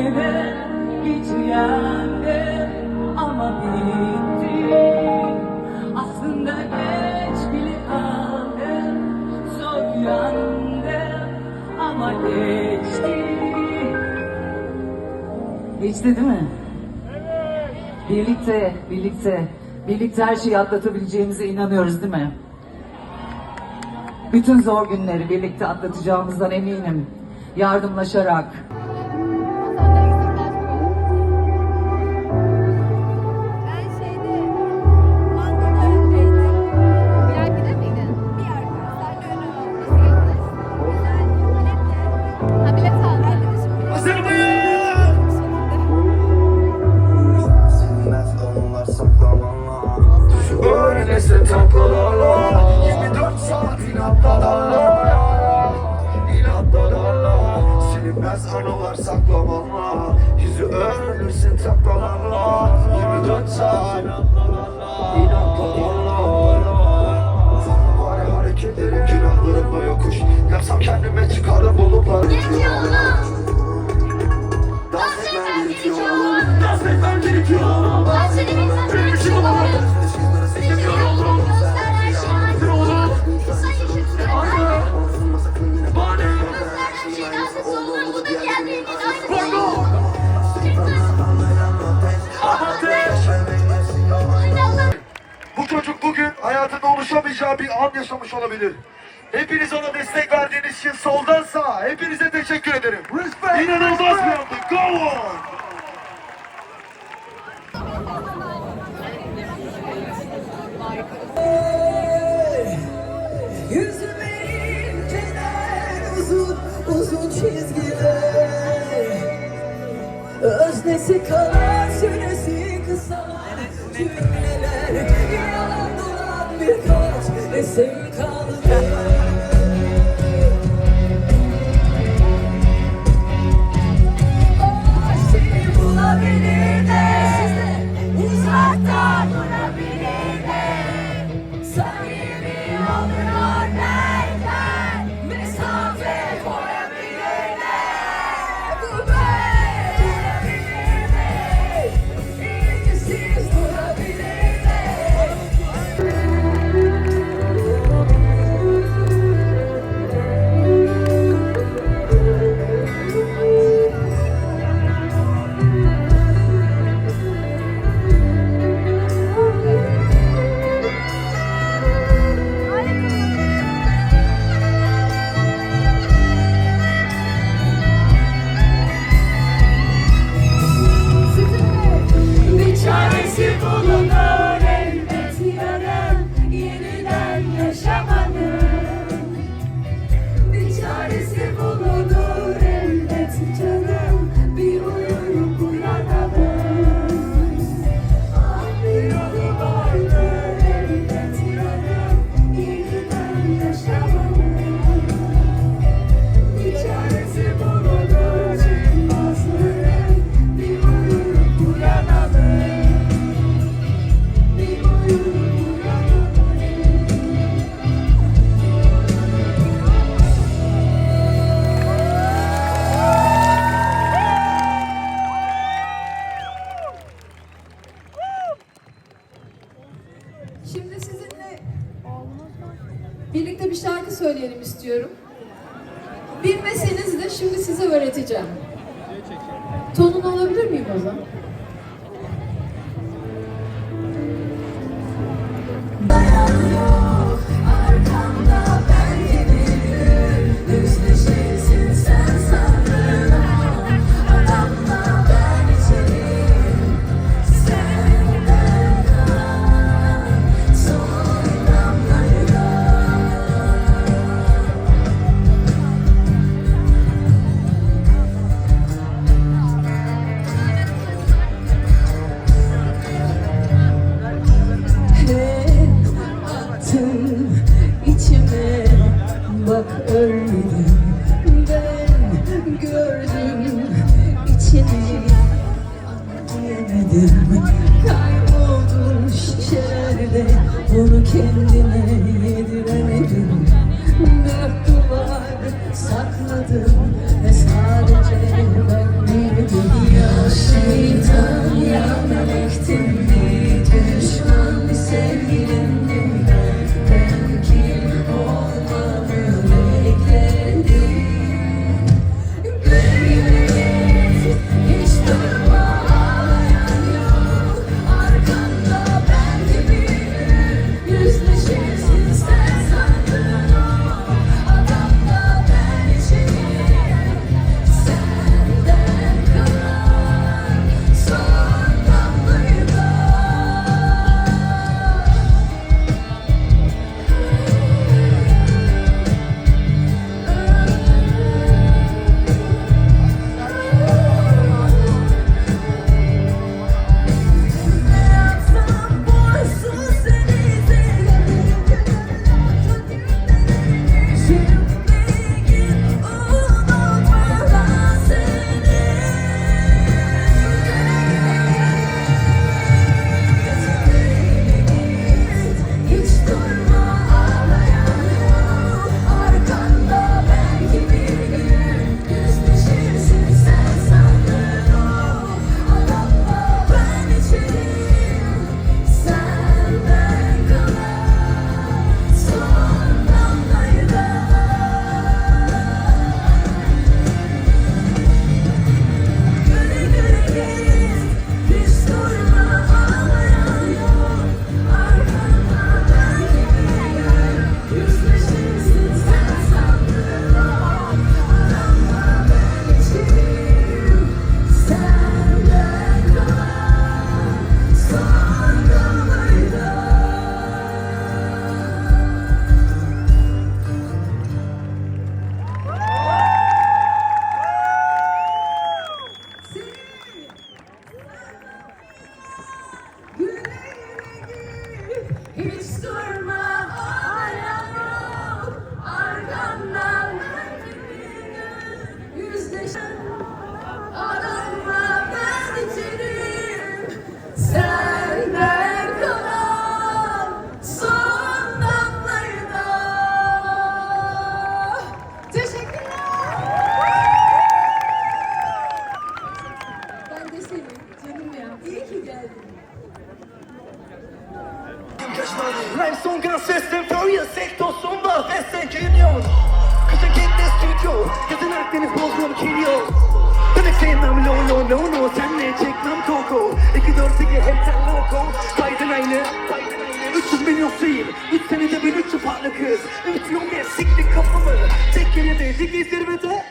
Hiç uyandım ama bitti Aslında geç bile kaldım Zor uyandım ama geçti Geçti değil mi? Birlikte, birlikte, birlikte her şeyi atlatabileceğimize inanıyoruz değil mi? Bütün zor günleri birlikte atlatacağımızdan eminim. Yardımlaşarak, öylesi taklalarla 24 saat inatlarla. İnatlarla. Silinmez anılar saklamanla Yüzü ölürsün taklalarla 24 saat inatlarla. Var hareketlerim günahlarımla yokuş. Yapsam kendime çıkarım bulutlar Dans etmem gerekiyor. Dans etmem gerekiyor. Benim için olamaz yaşamış olabilir. Hepiniz ona destek verdiğiniz için soldan sağa hepinize teşekkür ederim. İnanılmaz bir andı. Go on! Uzun çizgiler Öznesi kalan Sorry, me open the birlikte bir şarkı söyleyelim istiyorum. Bilmeseniz de şimdi size öğreteceğim. Tonunu alabilir miyim o zaman? sikti kapıları Tekini deli gezirmede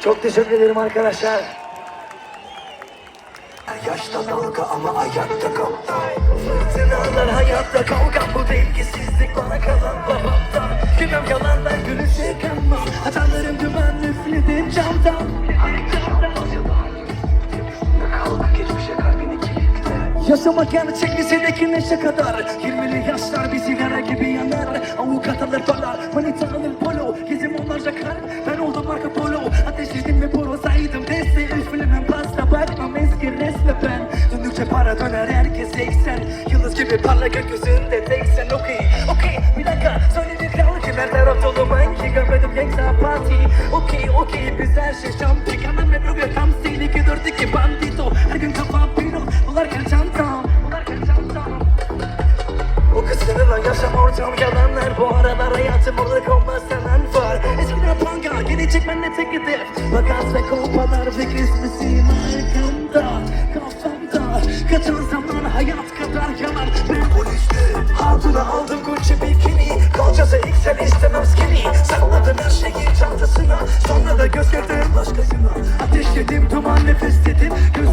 Çok teşekkür ederim arkadaşlar. Yaşta dalga ama ayakta kal Fırtınalar hayatta kavga Bu dengesizlik bana kalan babamdan. Gülüm yalanlar gülüşe kanmam Hatalarım dümen üfledim camdan. Yaşamak gerçek lisedeki neşe kadar. 20'li yaşlar bir sigara gibi yanar. Avukat alır dolar, manita alır polo. Gezim Duvara döner herkes 80 Yıldız gibi parla gökyüzünde tek sen Okey okey. Bir dakika Söyle bir kral ki ben taraf dolu Ben ki? Görmedim gangsta party. Okey okey biz her şey şampiyon. Sana da göz yedim Ateş yedim duman nefes dedim Göz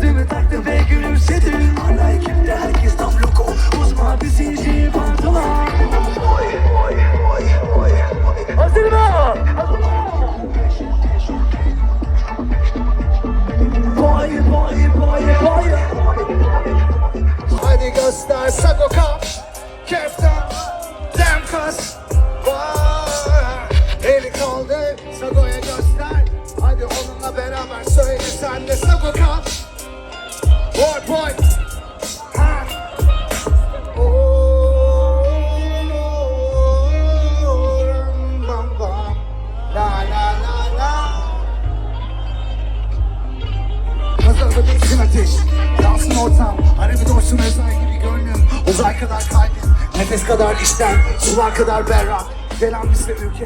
Nefes kadar içten, sular kadar berrak Selam bizde ülke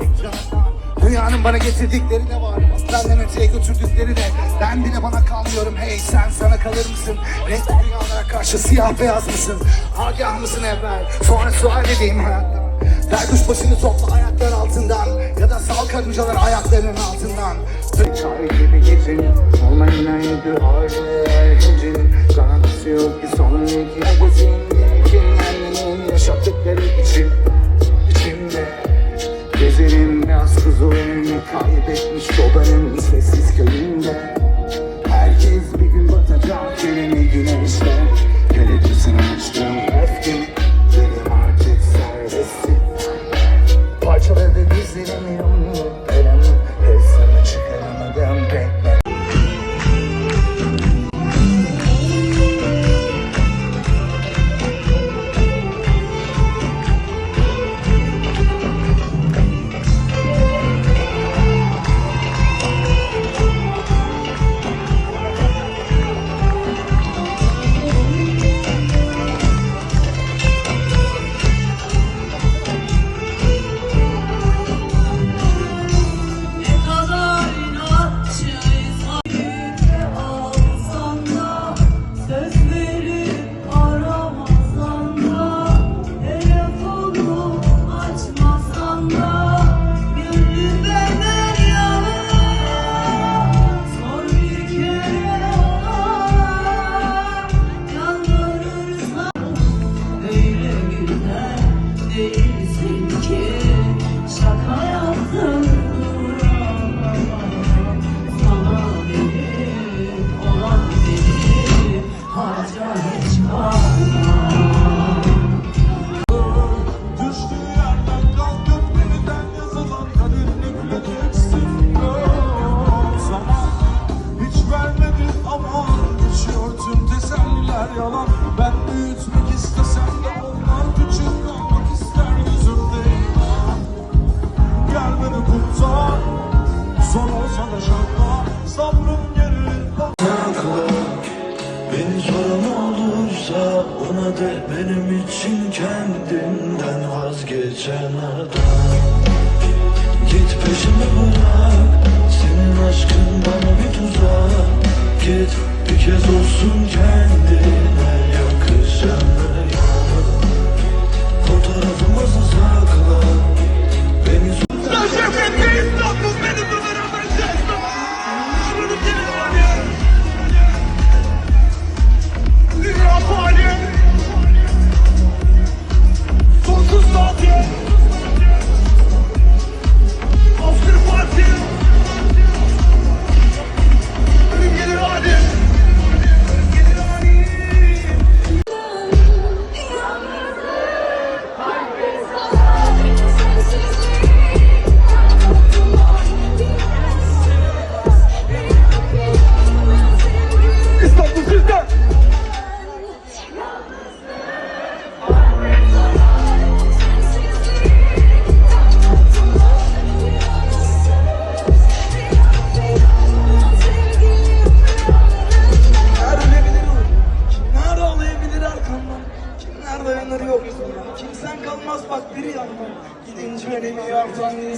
Dünyanın bana getirdikleri de var Benden öteye götürdükleri de Ben bile bana kalmıyorum hey sen sana kalır mısın Renkli dünyalara karşı siyah beyaz mısın Agah mısın evvel sonra sual edeyim hayattan Derviş başını topla ayaklar altından Ya da sal karıncalar ayaklarının altından Çay gibi gidin Olmayın aynı duvarlar Hecin Garantisi yok ki son iki Hecin Hecin senin yaşattıkları için İçimde Gezerim ne az kaybetmiş Sobanın sesi.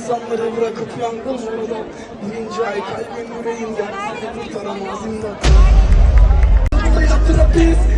insanları bırakıp yangın orada Birinci ay kalbim yüreğimde kurtaramaz imdat Yaptıra biz